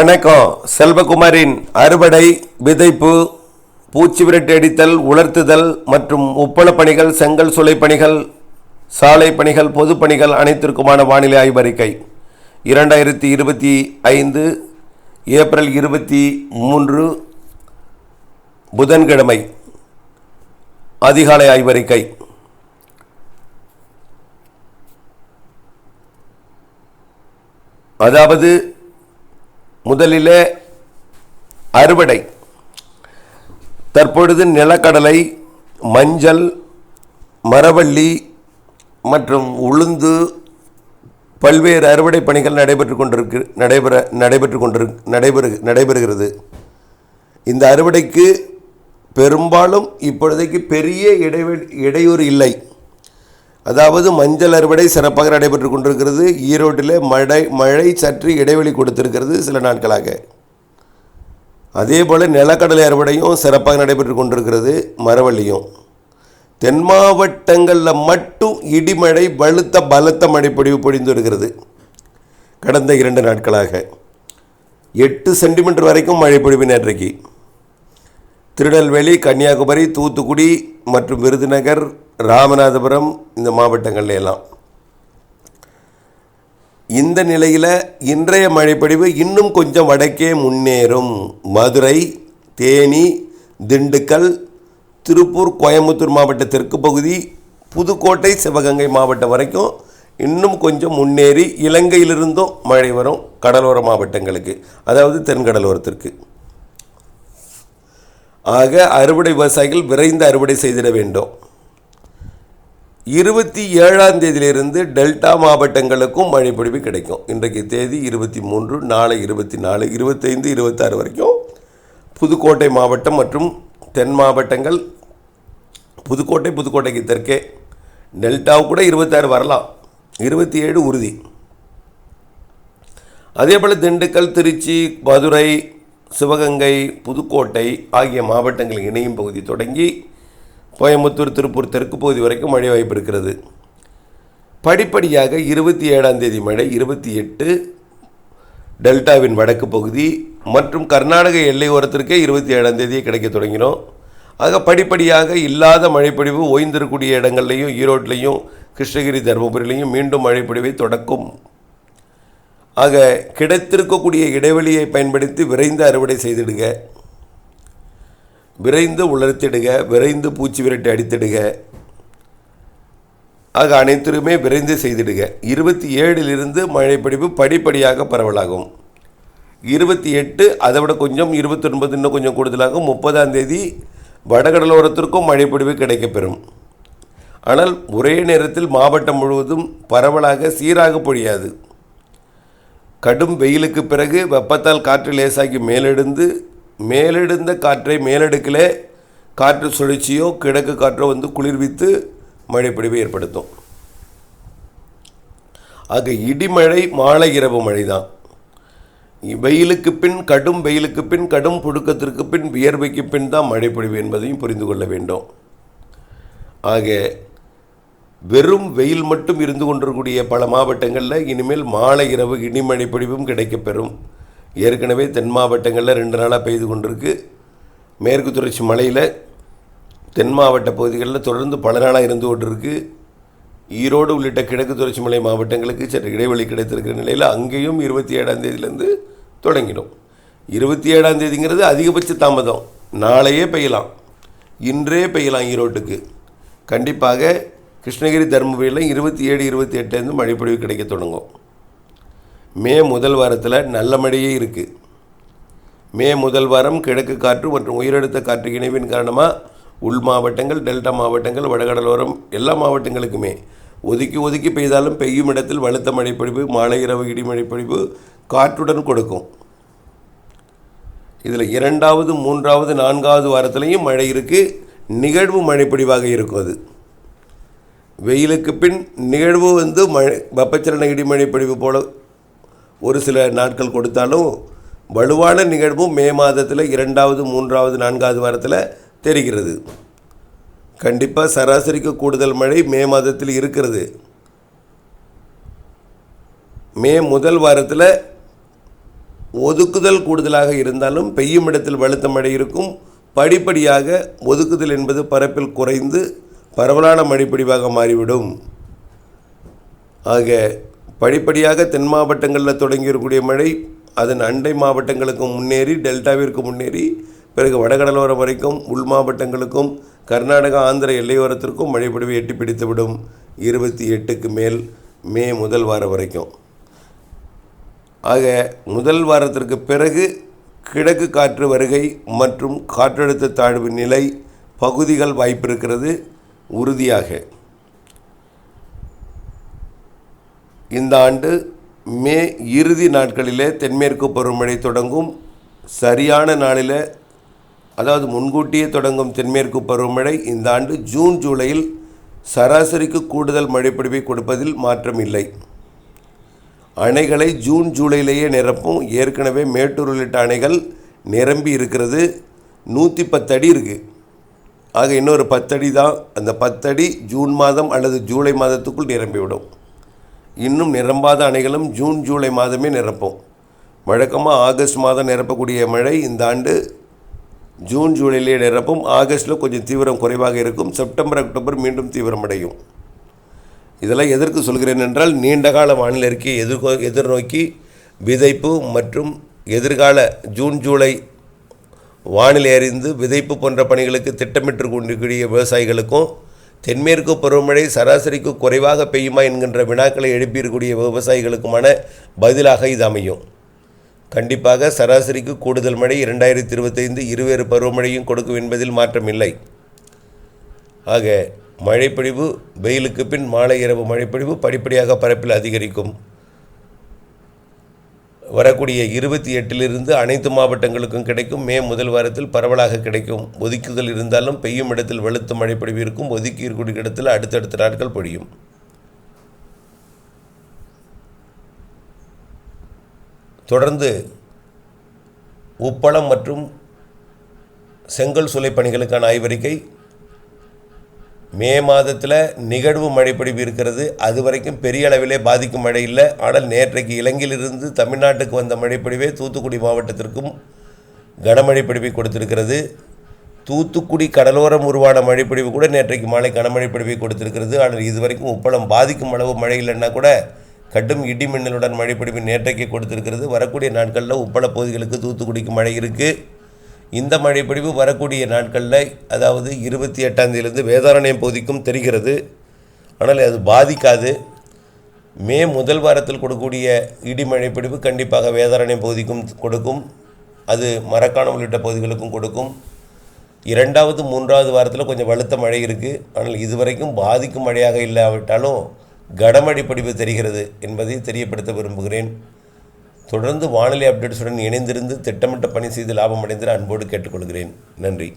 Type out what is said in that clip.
வணக்கம். செல்வகுமாரின் அறுவடை விதைப்பு பூச்சி விரட்டு அடித்தல் உலர்த்துதல் மற்றும் உப்பளப் பணிகள் செங்கல் சுளை பணிகள் சாலை பணிகள் பொதுப்பணிகள் அனைத்திற்குமான வானிலை ஆய்வறிக்கை. இரண்டாயிரத்தி இருபத்தி ஐந்து ஏப்ரல் இருபத்தி மூன்று புதன்கிழமை. அதிகாலை ஆய்வறிக்கை. அதாவது முதலிலே அறுவடை. தற்பொழுது நிலக்கடலை மஞ்சள் மரவள்ளி மற்றும் உளுந்து பல்வேறு அறுவடை பணிகள் நடைபெற்று கொண்டிருக்கு நடைபெற நடைபெற்று கொண்டிரு நடைபெறு நடைபெறுகிறது. இந்த அறுவடைக்கு பெரும்பாலும் இப்பொழுதைக்கு பெரிய இடைவெளி இடையூறு இல்லை. அதாவது மஞ்சள் அறுவடை சிறப்பாக நடைபெற்று கொண்டிருக்கிறது. ஈரோட்டில் மழை மழை சற்று இடைவெளி கொடுத்திருக்கிறது சில நாட்களாக. அதே போல் நிலக்கடலை அறுவடையும் சிறப்பாக நடைபெற்று கொண்டிருக்கிறது மரவள்ளியும். தென் மாவட்டங்களில் மட்டும் இடிமழை பலுத்த பலத்த மழைப்பொடிவு பொழிந்து வருகிறது கடந்த இரண்டு நாட்களாக. எட்டு சென்டிமீட்டர் வரைக்கும் மழைப்பொழிவு நேற்றைக்கு. திருநெல்வேலி கன்னியாகுமரி தூத்துக்குடி மற்றும் விருதுநகர் ராமநாதபுரம் இந்த மாவட்டங்கள்ல எல்லாம். இந்த நிலையில் இன்றைய மழைப்பொழிவு இன்னும் கொஞ்சம் வடக்கே முன்னேறும். மதுரை தேனி திண்டுக்கல் திருப்பூர் கோயம்புத்தூர் மாவட்ட தெற்கு பகுதி புதுக்கோட்டை சிவகங்கை மாவட்டம் வரைக்கும் இன்னும் கொஞ்சம் முன்னேறி இலங்கையிலிருந்தும் மழை வரும் கடலோர மாவட்டங்களுக்கு அதாவது தென்கடலோரத்திற்கு ஆக அறுவடை விவசாயிகள் விரைந்து அறுவடை செய்திட வேண்டும். இருபத்தி ஏழாம் தேதியிலிருந்து டெல்டா மாவட்டங்களுக்கும் மழை பொழிவு கிடைக்கும். இன்றைக்கு தேதி இருபத்தி மூன்று நாளை இருபத்தி நாலு இருபத்தைந்து இருபத்தாறு வரைக்கும் புதுக்கோட்டை மாவட்டம் மற்றும் தென் மாவட்டங்கள் புதுக்கோட்டை புதுக்கோட்டைக்கு தெற்கே டெல்டாவு கூட இருபத்தாறு வரலாம். இருபத்தி ஏழு உறுதி. அதே போல் திண்டுக்கல் திருச்சி மதுரை சிவகங்கை புதுக்கோட்டை ஆகிய மாவட்டங்கள் இணையும் பகுதி தொடங்கி கோயம்புத்தூர் திருப்பூர் தெற்கு பகுதி வரைக்கும் மழை வாய்ப்பு இருக்கிறது. படிப்படியாக இருபத்தி ஏழாம் தேதி மழை இருபத்தி எட்டு டெல்டாவின் வடக்கு பகுதி மற்றும் கர்நாடக எல்லை ஓரத்திற்கே இருபத்தி ஏழாம் தேதி கிடைக்க தொடங்கினோம். ஆக படிப்படியாக இல்லாத மழைப்பொழிவு ஓய்ந்திருக்கக்கூடிய இடங்கள்லையும் ஈரோட்லேயும் கிருஷ்ணகிரி தருமபுரியிலையும் மீண்டும் மழைப்பொழிவை தொடக்கும். ஆக கிடைத்திருக்கக்கூடிய இடைவெளியை பயன்படுத்தி விரைந்து அறுவடை செய்திடுங்க. விரைந்து உலர்த்திடுக விரைந்து பூச்சி விரட்டி அடித்திடுக. ஆக அனைத்திலுமே விரைந்து செய்திடுக. இருபத்தி ஏழிலிருந்து மழைப்பிடிப்பு படிப்படியாக பரவலாகும். இருபத்தி எட்டு அதை விட கொஞ்சம் இருபத்தொன்பது இன்னும் கொஞ்சம் கூடுதலாகும். முப்பதாம் தேதி வடகடலோரத்திற்கும் மழைப்பிடிவு கிடைக்கப்பெறும். ஆனால் ஒரே நேரத்தில் மாவட்டம் முழுவதும் பரவலாக சீராக பொழியாது. கடும் வெயிலுக்கு பிறகு வெப்பத்தால் காற்று லேசாகி மேலெழுந்து மேலெடுந்த காற்றை மேலடுக்கில் காற்று சுழற்சியோ கிழக்கு காற்றோ வந்து குளிர்வித்து மழைப்பொழிவை ஏற்படுத்தும். ஆக இடிமழை மாலை இரவு மழை தான் வெயிலுக்கு பின் கடும் வெயிலுக்கு பின் கடும் புழுக்கத்திற்கு பின் வியர்வைக்கு பின் தான் மழைப்பொழிவு என்பதையும் புரிந்து கொள்ள வேண்டும். ஆக வெறும் வெயில் மட்டும் இருந்து கொண்டிருக்கக்கூடிய பல மாவட்டங்களில் இனிமேல் மாலை இரவு இடிமழை பொழிவும் கிடைக்கப்பெறும். ஏற்கனவே தென் மாவட்டங்களில் ரெண்டு நாளாக பெய்து கொண்டிருக்கு. மேற்கு தொடர்ச்சி மலையில் தென் மாவட்ட பகுதிகளில் தொடர்ந்து பல நாளாக இருந்து கொண்டிருக்கு. ஈரோடு உள்ளிட்ட கிழக்கு தொடர்ச்சி மலை மாவட்டங்களுக்கு சற்று இடைவெளி கிடைத்திருக்கிற நிலையில் அங்கேயும் இருபத்தி ஏழாம் தேதியிலேருந்து தொடங்கிடும். இருபத்தி ஏழாம் தேதிங்கிறது அதிகபட்ச தாமதம். நாளையே பெய்யலாம். இன்றே பெய்யலாம் ஈரோட்டுக்கு. கண்டிப்பாக கிருஷ்ணகிரி தர்மபுரியில் இருபத்தி ஏழு இருபத்தி எட்டுலேருந்து மழைப்பொழிவு கிடைக்க தொடங்கும். மே முதல் வாரத்தில் நல்ல மழையே இருக்குது மே முதல் வாரம் கிழக்கு காற்று மற்றும் உயரழுத்த காற்று இணைவின் காரணமாக உள் மாவட்டங்கள் டெல்டா மாவட்டங்கள் வடகடலோரம் எல்லா மாவட்டங்களுக்குமே. ஒதுக்கி ஒதுக்கி பெய்தாலும் பெய்யும் இடத்தில் வலுத்த மழைப்பொழிவு மாலை இரவு இடி மழைப்பொழிவு காற்றுடன் கொடுக்கும். இதில் இரண்டாவது மூன்றாவது நான்காவது வாரத்திலையும் மழை இருக்குது நிகழ்வு மழைப்பொழிவாக இருக்கும் அது. வெயிலுக்கு பின் நிகழ்வு வந்து மழை வெப்பச்சலன இடிமழைப்பொழிவு போல ஒரு சில நாட்கள் கொடுத்தாலும் வலுவான நிகழ்வும் மே மாதத்தில் இரண்டாவது மூன்றாவது நான்காவது வாரத்தில் தெரிகிறது. கண்டிப்பாக சராசரிக்கு கூடுதல் மழை மே மாதத்தில் இருக்கிறது. மே முதல் வாரத்தில் ஒதுக்குதல் கூடுதலாக இருந்தாலும் பெய்யும் இடத்தில் வலுத்த மழை இருக்கும். படிப்படியாக ஒதுக்குதல் என்பது பரப்பில் குறைந்து பரவலான மழைப்பொழிவாக மாறிவிடும். ஆக படிப்படியாக தென் மாவட்டங்களில் தொடங்கியிருக்கக்கூடிய மழை அதன் அண்டை மாவட்டங்களுக்கு முன்னேறி டெல்டாவிற்கு முன்னேறி பிறகு வடகடலோரம் வரைக்கும் உள் மாவட்டங்களுக்கும் கர்நாடகா ஆந்திர எல்லையோரத்திற்கும் மழைப்பொழிவு எட்டி பிடித்துவிடும் இருபத்தி எட்டுக்கு மேல் மே முதல் வாரம் வரைக்கும். ஆக முதல் வாரத்திற்கு பிறகு கிழக்கு காற்று வருகை மற்றும் காற்றழுத்த தாழ்வு நிலை பகுதிகள் வாய்ப்பிருக்கிறது உறுதியாக. இந்த ஆண்டு மே இறுதி நாட்களிலே தென்மேற்கு பருவமழை தொடங்கும். சரியான நாளில் அதாவது முன்கூட்டியே தொடங்கும் தென்மேற்கு பருவமழை இந்த ஆண்டு ஜூன் ஜூலையில் சராசரிக்கு கூடுதல் மழைப்பொழிவை கொடுப்பதில் மாற்றம் இல்லை. அணைகளை ஜூன் ஜூலையிலேயே நிரப்பும். ஏற்கனவே மேட்டூர் உள்ளிட்ட அணைகள் நிரம்பி இருக்கிறது. நூற்றி பத்தடி இருக்குது ஆக இன்னொரு பத்தடி தான். அந்த பத்தடி ஜூன் மாதம் அல்லது ஜூலை மாதத்துக்குள் நிரம்பிவிடும். இன்னும் நிரம்பாத அணைகளும் ஜூன் ஜூலை மாதமே நிரப்பும். வழக்கமாக ஆகஸ்ட் மாதம் நிரப்பக்கூடிய மழை இந்த ஆண்டு ஜூன் ஜூலையிலே நிரப்பும். ஆகஸ்ட்டில் கொஞ்சம் தீவிரம் குறைவாக இருக்கும். செப்டம்பர் அக்டோபர் மீண்டும் தீவிரமடையும். இதெல்லாம் எதற்கு சொல்கிறேன் என்றால் நீண்டகால வானிலை அறிக்கையை எதிர்கோ எதிர்நோக்கி விதைப்பு மற்றும் எதிர்கால ஜூன் ஜூலை வானிலை அறிந்து விதைப்பு போன்ற பணிகளுக்கு திட்டமிட்டு கொண்டிருக்கிற விவசாயிகளுக்கும் தென்மேற்கு பருவமழை சராசரிக்கு குறைவாக பெய்யுமா என்கின்ற வினாக்களை எழுப்பியிருக்கக்கூடிய விவசாயிகளுக்குமான பதிலாக இது அமையும். கண்டிப்பாக சராசரிக்கு கூடுதல் மழை இரண்டாயிரத்தி இருபத்தைந்து இருவேறு பருவமழையும் கொடுக்கும் என்பதில் மாற்றமில்லை ஆக மழைப்பொழிவு வெயிலுக்கு பின் மாலை இரவு மழைப்பொழிவு படிப்படியாக பரப்பில் அதிகரிக்கும். வரக்கூடிய இருபத்தி எட்டிலிருந்து அனைத்து மாவட்டங்களுக்கும் கிடைக்கும். மே முதல் வாரத்தில் பரவலாக கிடைக்கும். ஒதுக்குதல் இருந்தாலும் பெய்யும் இடத்தில் வெளுத்து மழை பொழிவிருக்கும் ஒதுக்கி இருக்கக்கூடிய இடத்தில் அடுத்தடுத்த நாட்கள் பொழியும். தொடர்ந்து உப்பளம் மற்றும் செங்கல் சூளை பணிகளுக்கான ஆய்வறிக்கை மே மாதத்தில் நிகழ்வு மழைப்பொழிவு இருக்கிறது. அது வரைக்கும் பெரிய அளவிலே பாதிக்கும் மழை இல்லை. ஆனால் நேற்றைக்கு இலங்கையிலிருந்து தமிழ்நாட்டுக்கு வந்த மழைப்பொழிவே தூத்துக்குடி மாவட்டத்திற்கும் கனமழை பொழிவை கொடுத்திருக்கிறது. தூத்துக்குடி கடலோரம் உருவான மழைப்பொழிவு கூட நேற்றைக்கு மாலை கனமழை பொழிவை கொடுத்திருக்கிறது. ஆனால் இதுவரைக்கும் உப்பளம் பாதிக்கும் அளவு மழை இல்லைன்னா கூட கடும் இடி மின்னலுடன் மழைப்பொழிவு நேற்றைக்கு கொடுத்திருக்கிறது. வரக்கூடிய நாட்களில் உப்பள பகுதிகளுக்கு தூத்துக்குடிக்கு மழை இருக்குது இந்த மழைப்பொழிவு வரக்கூடிய நாட்களில் அதாவது இருபத்தி எட்டாந்தேதியிலேருந்து வேதாரண்யம் பகுதிக்கும் தெரிகிறது. ஆனால் அது பாதிக்காது. மே முதல் வாரத்தில் கொடுக்கக்கூடிய இடி மழைப்பொழிவு கண்டிப்பாக வேதாரண்யம் பகுதிக்கும் கொடுக்கும். அது மரக்காணம் உள்ளிட்ட பகுதிகளுக்கும் கொடுக்கும். இரண்டாவது மூன்றாவது வாரத்தில் கொஞ்சம் வலுத்த மழை இருக்குது ஆனால் இதுவரைக்கும் பாதிக்கும் மழையாக இல்லாவிட்டாலும் கடமழை பொழிவு தெரிகிறது என்பதை தெரியப்படுத்த விரும்புகிறேன். தொடர்ந்து வானிலை அப்டேட்ஸுடன் இணைந்திருந்து திட்டமிட்ட பணி செய்து லாபம் அடைந்திட அன்போடு கேட்டுக்கொள்கிறேன். நன்றி.